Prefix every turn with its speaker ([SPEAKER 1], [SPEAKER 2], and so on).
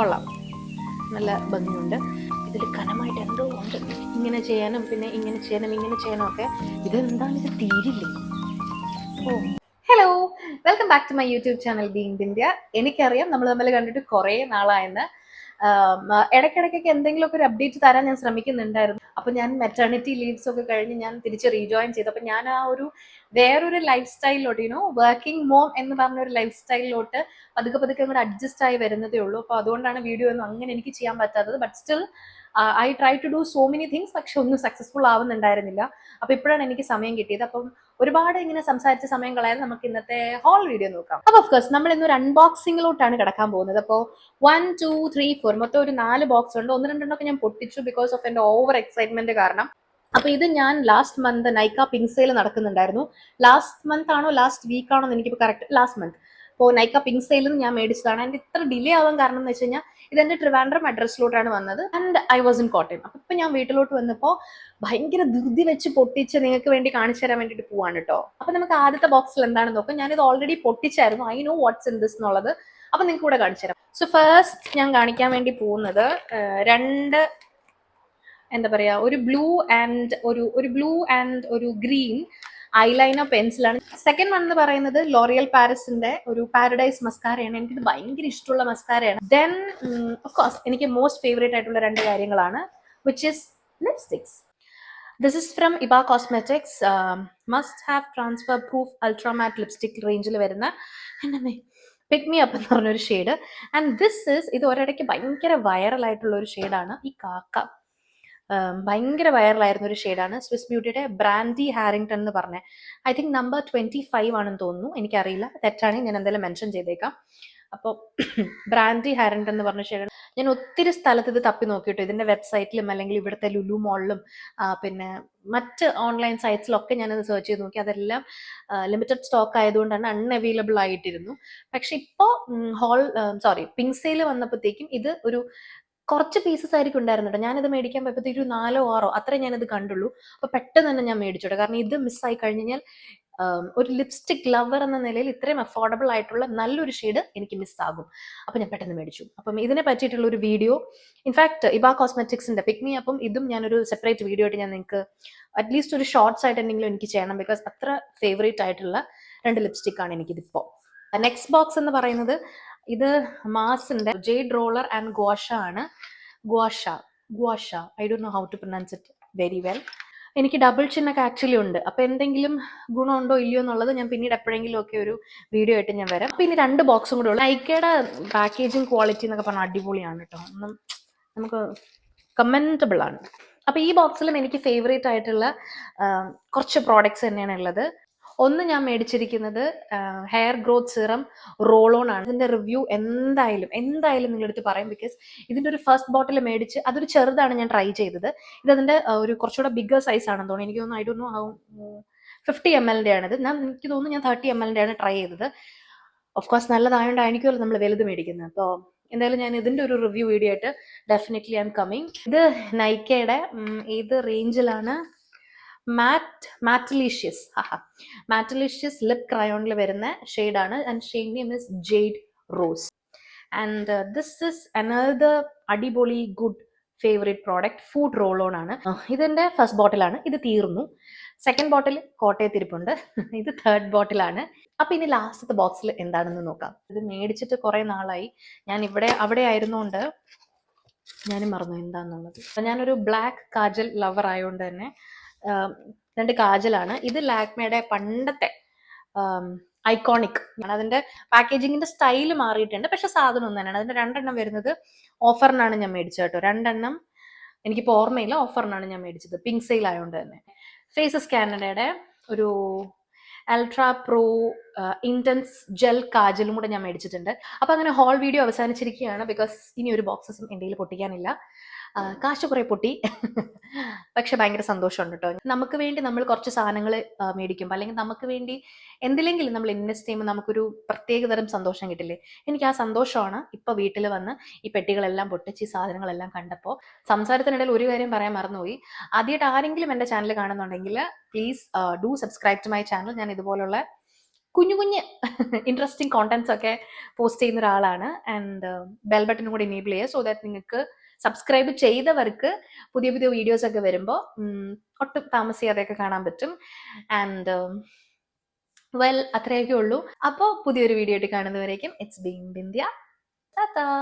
[SPEAKER 1] കൊള്ളാം. നല്ല ഭംഗിയുണ്ട്. ഇതിൽ കനമായിട്ട് എന്തോ ഉണ്ട്. ഇങ്ങനെ ചെയ്യാനും പിന്നെ ഇങ്ങനെ ചെയ്യാനും ഇങ്ങനെ ചെയ്യാനും ഒക്കെ ഇതെന്താണ്? ഇത് തീരില്ലേ? ഓ. Hello welcome back to my YouTube channel being India എനിക്കറിയാം നമ്മൾ തമ്മിൽ കണ്ടിട്ട് കുറേ നാളായെന്ന്. ഇടയ്ക്കിടയ്ക്കൊക്കെ എന്തെങ്കിലുമൊക്കെ ഒരു അപ്ഡേറ്റ് തരാൻ ഞാൻ ശ്രമിക്കുന്നുണ്ടായിരുന്നു. അപ്പൊ ഞാൻ മെറ്റേണിറ്റി ലീവ്സ് ഒക്കെ കഴിഞ്ഞ് ഞാൻ തിരിച്ച് റീജോയിൻ ചെയ്തു. അപ്പൊ ഞാൻ ആ ഒരു വേറൊരു ലൈഫ് സ്റ്റൈലിലോട്ട് യുനോ വർക്കിംഗ് മോം എന്ന് പറഞ്ഞ ഒരു ലൈഫ് സ്റ്റൈലിലോട്ട് പതുക്കെ പതുക്കെ അങ്ങോട്ട് അഡ്ജസ്റ്റ് ആയി വരുന്നതേ ഉള്ളൂ. അപ്പൊ അതുകൊണ്ടാണ് വീഡിയോ ഒന്നും അങ്ങനെ എനിക്ക് ചെയ്യാൻ പറ്റാത്തത്. But still I try to do so many things പക്ഷെ ഒന്നും സക്സസ്ഫുൾ ആവുന്നുണ്ടായിരുന്നില്ല. അപ്പൊ ഇപ്പോഴാണ് എനിക്ക് സമയം കിട്ടിയത്. അപ്പം ഒരുപാട് ഇങ്ങനെ സംസാരിച്ച സമയം കളയാതെ നമുക്ക് ഇന്നത്തെ ഹോൾ വീഡിയോ നോക്കാം. അപ്പൊ ഓഫ്കോഴ്സ് നമ്മൾ ഇന്ന് ഒരു അൺബോക്സിംഗിലോട്ടാണ് കിടക്കാൻ പോകുന്നത്. അപ്പോൾ വൺ ടു ത്രീ ഫോർ മൊത്തം ഒരു നാല് ബോക്സ് ഉണ്ട്. ഒന്ന് രണ്ടെണ്ണമൊക്കെ ഞാൻ പൊട്ടിച്ചു ബിക്കോസ് ഓഫ് എന്റെ ഓവർ എക്സൈറ്റ്മെന്റ് കാരണം. അപ്പൊ ഇത് ഞാൻ ലാസ്റ്റ് മന്ത് നൈക്ക പിങ്സയിൽ സെയിൽ നടക്കുന്നുണ്ടായിരുന്നു. ലാസ്റ്റ് മന്ത് ആണോ ലാസ്റ്റ് വീക്ക് ആണോ എന്ന് എനിക്കിപ്പോൾ കറക്റ്റ് ലാസ്റ്റ് മന്ത് അപ്പോൾ നൈക്ക പിങ്ക് സെയിൽ നിന്ന് ഞാൻ മേടിച്ചതാണ്. എന്റെ ഇത്ര ഡിലേ ആവാൻ കാരണം എന്ന് വെച്ച് കഴിഞ്ഞാൽ ഇതെന്റെ ട്രിവാൻഡ്രം അഡ്രസ്സിലോട്ടാണ് വന്നത്. And I was in Kottayam അപ്പൊ ഇപ്പൊ ഞാൻ വീട്ടിലോട്ട് വന്നപ്പോൾ ഭയങ്കര ധൃതി വെച്ച് പൊട്ടിച്ച് നിങ്ങൾക്ക് വേണ്ടി കാണിച്ചു തരാൻ വേണ്ടിയിട്ട് പോവാണ് കേട്ടോ അപ്പൊ നമുക്ക് ആദ്യത്തെ ബോക്സിൽ എന്താണെന്ന് നോക്കാം. ഞാനിത് already പൊട്ടിച്ചായിരുന്നു. I know what's in this എന്നുള്ളത്. അപ്പൊ നിങ്ങൾക്ക് കൂടെ കാണിച്ചു തരാം. സോ ഫസ്റ്റ് ഞാൻ കാണിക്കാൻ വേണ്ടി പോകുന്നത് രണ്ട് എന്താ പറയാ ഒരു ബ്ലൂ ആൻഡ് ഒരു ഒരു ബ്ലൂ ആൻഡ് ഒരു ഗ്രീൻ ഐലൈനർ പെൻസിലാണ്. സെക്കൻഡ് വൺ എന്ന് പറയുന്നത് ലോറിയൽ പാരസിന്റെ ഒരു പാരഡൈസ് മസ്കാരയാണ് എനിക്കിത് ഭയങ്കര ഇഷ്ടമുള്ള മസ്കാരയാണ് ദെൻ ഓഫ് കോഴ്സ് എനിക്ക് മോസ്റ്റ് ഫേവറേറ്റ് ആയിട്ടുള്ള രണ്ട് കാര്യങ്ങളാണ് which is lipsticks this is from ഇബ cosmetics must have transfer proof ultramatte lipstick റേഞ്ചിൽ വരുന്ന എന്നെ പിക് മി അപ്പ് എന്ന് പറഞ്ഞൊരു ഷെയ്ഡ് ആൻഡ് ദിസ് ഇസ് ഇത് ഒരിടയ്ക്ക് ഭയങ്കര വൈറൽ ആയിട്ടുള്ള ഒരു ഷെയ്ഡാണ് ഈ കാക്ക. ഭയങ്കര വൈറലായിരുന്ന ഒരു ഷെയ്ഡാണ് സ്വിസ് ബ്യൂട്ടിയുടെ ബ്രാൻഡി ഹാരിങ്ടൺ എന്ന് പറഞ്ഞ. I think number twenty five ആണെന്ന് തോന്നുന്നു. എനിക്കറിയില്ല. തെറ്റാണെങ്കിൽ ഞാൻ എന്തായാലും മെൻഷൻ ചെയ്തേക്കാം. അപ്പോൾ ബ്രാൻഡി ഹാരിങ്ടൺ എന്ന് പറഞ്ഞ ഷെയ്ഡ് ഞാൻ ഒത്തിരി സ്ഥലത്ത് ഇത് തപ്പി നോക്കിയിട്ടു ഇതിന്റെ വെബ്സൈറ്റിലും അല്ലെങ്കിൽ ഇവിടുത്തെ ലുലു മോളിലും പിന്നെ മറ്റ് ഓൺലൈൻ സൈറ്റ്സിലൊക്കെ ഞാനത് സെർച്ച് ചെയ്ത് നോക്കി. അതെല്ലാം ലിമിറ്റഡ് സ്റ്റോക്ക് ആയതുകൊണ്ടാണ് അൺഅവൈലബിൾ ആയിട്ടിരുന്നു. പക്ഷെ ഇപ്പോൾ ഹോൾ സോറി പിങ്സയിൽ വന്നപ്പോഴത്തേക്കും ഇത് ഒരു കുറച്ച് പീസസ് ആയിരിക്കും ഉണ്ടായിരുന്നു കേട്ടോ. ഞാനിത് മേടിക്കാൻ ഒരു നാലോ ആറോ അത്രേ ഞാനത് കണ്ടുള്ളൂ. അപ്പൊ പെട്ടെന്ന് തന്നെ ഞാൻ മേടിച്ചോട്ടെ. കാരണം ഇത് മിസ്സായി കഴിഞ്ഞ് കഴിഞ്ഞാൽ ഒരു ലിപ്സ്റ്റിക് ലവർ എന്ന നിലയിൽ ഇത്രയും അഫോർഡബിൾ ആയിട്ടുള്ള നല്ലൊരു ഷെയ്ഡ് എനിക്ക് മിസ്സാകും അപ്പൊ ഞാൻ പെട്ടെന്ന് മേടിച്ചു. അപ്പം ഇതിനെ പറ്റിയിട്ടുള്ള ഒരു വീഡിയോ ഇൻഫാക്ട് ഇബ കോസ്മെറ്റിക്സിന്റെ പിക്മി അപ്പം ഇതും ഞാനൊരു സെപ്പറേറ്റ് വീഡിയോ ആയിട്ട് ഞാൻ നിങ്ങൾക്ക് അറ്റ്ലീസ്റ്റ് ഒരു ഷോർട്സ് ആയിട്ട് എന്തെങ്കിലും എനിക്ക് ചെയ്യണം. ബിക്കോസ് അത്ര ഫേവറേറ്റ് ആയിട്ടുള്ള രണ്ട് ലിപ്സ്റ്റിക് ആണ് എനിക്കിതിപ്പോ. നെക്സ്റ്റ് ബോക്സ് എന്ന് പറയുന്നത് ഇത് മാസിന്റെ ജെയ്ഡ് റോളർ ആൻഡ് ഗോഷ ആണ്. Gosh Gosh I do know how to pronounce it very well എനിക്ക് ഡബിൾ ചിന്നൊക്കെ ആക്ച്വലി ഉണ്ട്. അപ്പൊ എന്തെങ്കിലും ഗുണമുണ്ടോ ഇല്ലയോ എന്നുള്ളത് ഞാൻ പിന്നീട് എപ്പോഴെങ്കിലും ഒക്കെ ഒരു വീഡിയോ ആയിട്ട് ഞാൻ വരാം. അപ്പൊ ഇനി രണ്ട് ബോക്സും കൂടെ ഉള്ളു. ഐക്കയുടെ പാക്കേജിങ് ക്വാളിറ്റി എന്നൊക്കെ പറഞ്ഞാൽ അടിപൊളിയാണ് കേട്ടോ ഒന്നും നമുക്ക് കമന്റബിൾ ആണ്. അപ്പൊ ഈ ബോക്സിലും എനിക്ക് ഫേവറേറ്റ് ആയിട്ടുള്ള കുറച്ച് പ്രോഡക്റ്റ്സ് തന്നെയാണ് ഉള്ളത്. ഒന്ന് ഞാൻ മേടിച്ചിരിക്കുന്നത് hair growth serum roll on ആണ്. ഇതിന്റെ റിവ്യൂ എന്തായാലും എന്തായാലും നിങ്ങളെടുത്ത് പറയും ബിക്കോസ് ഇതിന്റെ ഒരു ഫസ്റ്റ് ബോട്ടിൽ മേടിച്ച് അതൊരു ചെറുതാണ് ഞാൻ ട്രൈ ചെയ്തത്. ഇത് അതിന്റെ ഒരു കുറച്ചുകൂടെ ബിഗ്ഗർ സൈസ് ആണെന്ന് തോന്നുന്നു. എനിക്ക് തോന്നുന്നു I do know fifty M എല്ലിന്റെ ആണിത്. ഞാൻ എനിക്ക് തോന്നുന്നു ഞാൻ തേർട്ടി എം എല്ലിന്റെ ആണ് ട്രൈ ചെയ്തത്. ഓഫ് കോഴ്സ് നല്ലതായോണ്ടായിരിക്കുമല്ലോ നമ്മൾ വലുത് മേടിക്കുന്നത്. അപ്പോൾ എന്തായാലും ഞാൻ ഇതിന്റെ ഒരു റിവ്യൂ വീഡിയോ ആയിട്ട് ഡെഫിനറ്റ്ലി ഐ എം കമ്മിങ് ഇത് നൈക്കയുടെ ഏത് റേഞ്ചിലാണ് മാറ്റ് മാറ്റലീഷ്യസ് ഹാ മാറ്റലീഷ്യസ് ലിപ് ക്രയോണിൽ വരുന്ന ഷെയ്ഡാണ് and shade name is Jade Rose and this is another അടിപൊളി good favourite product food roll on ആണ്. ആ, ഇതിന്റെ ഫസ്റ്റ് ബോട്ടിലാണ് ഇത് തീർന്നു. സെക്കൻഡ് ബോട്ടിൽ കോട്ടയത്തിരിപ്പുണ്ട്. ഇത് തേർഡ് ബോട്ടിലാണ് അപ്പൊ ഇനി ലാസ്റ്റത്തെ ബോക്സിൽ എന്താണെന്ന് നോക്കാം. ഇത് മേടിച്ചിട്ട് കുറെ നാളായി. ഞാൻ ഇവിടെ അവിടെ ആയിരുന്നുകൊണ്ട് ഞാനും മറന്നു. എന്താന്നുള്ളത്? അപ്പൊ ഞാനൊരു ബ്ലാക്ക് കാജൽ ലവർ ആയതുകൊണ്ട് തന്നെ രണ്ട് കാജലാണ്. ഇത് ലാക്മയുടെ പണ്ടത്തെ ഐക്കോണിക്. അതിന്റെ പാക്കേജിങ്ങിന്റെ സ്റ്റൈൽ മാറിയിട്ടുണ്ട്. പക്ഷെ സാധനം ഒന്നും തന്നെയാണ് അതിന്റെ രണ്ടെണ്ണം വരുന്നത് ഓഫറിനാണ് ഞാൻ മേടിച്ചത് കേട്ടോ. രണ്ടെണ്ണം എനിക്കിപ്പോൾ ഓർമ്മയില്ല ഓഫറിനാണ് ഞാൻ മേടിച്ചത്. പിങ്ക് സെയിൽ ആയതുകൊണ്ട് തന്നെ. ഫേസസ് കാനഡയുടെ ഒരു അൾട്രാ പ്രോ ഇന്റൻസ് ജെൽ കാജലും കൂടെ ഞാൻ മേടിച്ചിട്ടുണ്ട്. അപ്പൊ അങ്ങനെ ഹോൾ വീഡിയോ അവസാനിച്ചിരിക്കുകയാണ്. ബിക്കോസ് ഇനി ഒരു ബോക്സസും എന്റെ പൊട്ടിക്കാനില്ല. കാശ് കുറെ പൊട്ടി. പക്ഷെ ഭയങ്കര സന്തോഷമുണ്ട് കേട്ടോ. നമുക്ക് വേണ്ടി നമ്മൾ കുറച്ച് സാധനങ്ങൾ മേടിക്കുമ്പോൾ അല്ലെങ്കിൽ നമുക്ക് വേണ്ടി എന്തിലെങ്കിലും നമ്മൾ ഇൻവെസ്റ്റ് ചെയ്യുമ്പോൾ നമുക്കൊരു പ്രത്യേകതരം സന്തോഷം കിട്ടില്ലേ? എനിക്ക് ആ സന്തോഷമാണ് ഇപ്പൊ വീട്ടിൽ വന്ന് ഈ പെട്ടികളെല്ലാം പൊട്ടിച്ച് ഈ സാധനങ്ങളെല്ലാം കണ്ടപ്പോൾ സംസാരത്തിനിടയിൽ ഒരു കാര്യം പറയാൻ മറന്നുപോയി. ആദ്യമായിട്ട് ആരെങ്കിലും എന്റെ ചാനൽ കാണുന്നുണ്ടെങ്കിൽ please do subscribe to my channel ഞാൻ ഇതുപോലുള്ള കുഞ്ഞു കുഞ്ഞ് ഇൻട്രസ്റ്റിംഗ് കോണ്ടന്റ്സ് ഒക്കെ പോസ്റ്റ് ചെയ്യുന്ന ഒരാളാണ്. ആൻഡ് ബെൽ ബട്ടനും കൂടി എനേബിൾ ചെയ്യുക സോ ദാറ്റ് നിങ്ങൾക്ക് സബ്സ്ക്രൈബ് ചെയ്തവർക്ക് പുതിയ പുതിയ വീഡിയോസ് ഒക്കെ വരുമ്പോൾ ഒട്ടും താമസിയാതെയൊക്കെ കാണാൻ പറ്റും. ആൻഡ് വെൽ അത്രയൊക്കെ ഉള്ളൂ. അപ്പോൾ പുതിയൊരു വീഡിയോ ആയിട്ട് കാണുന്നവരേക്കും ഇറ്റ്സ് ബീൻ ബിന്ദ്യ ടാറ്റാ